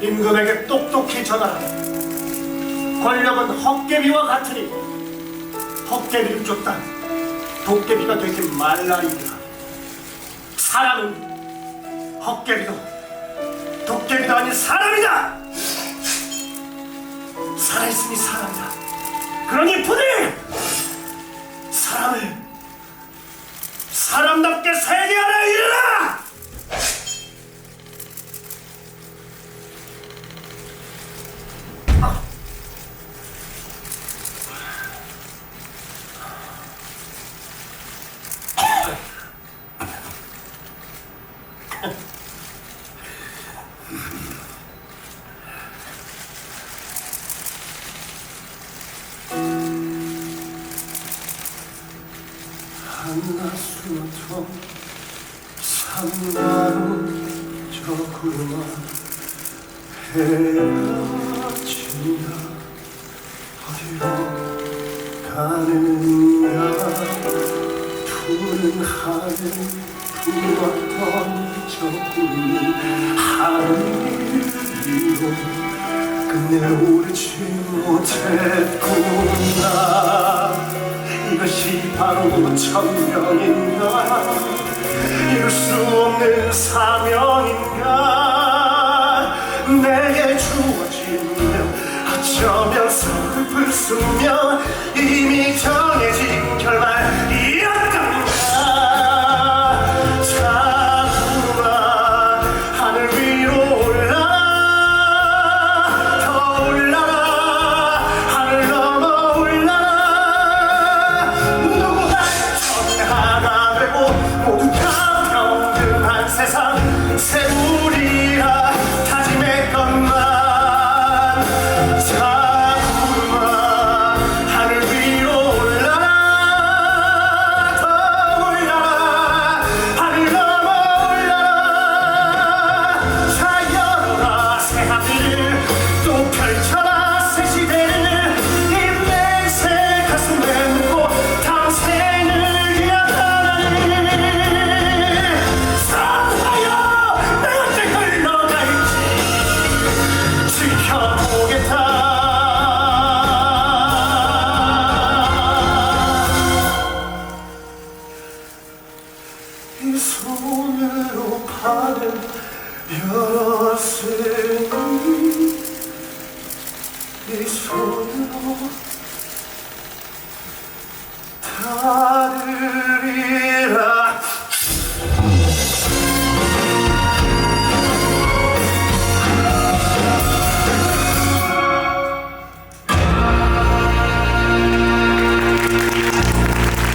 임금에게 똑똑히 전하라. 권력은 헛개비와 같으니 헛개비를 쫓다 도깨비가 되지 말라이다. 사람은 헛개비도 도깨비도 아닌 사람이다. 살아있으니 사람이다. 그러니 부디 사람을 사람답게 세계하라 이르라! 한낮수부터 산나루 저 구름아 해가 진다. 어디로 가느냐? 푸른 하늘 부었던 저 구름이 하늘 위로 끝내 오르지 못했구나. 이것이 바로 천명인가? 이룰 수 없는 사명인가? 내게 주어지면 어쩌면 슬플 수면 이미 정해진 새 하늘을 또 펼쳐라. 새 시대를 인내새 가슴에 묻고 탐생을 기약하라니 사랑하여 내 언제 흘러갈지 지켜보겠다 이 손으로 판을 열 heart.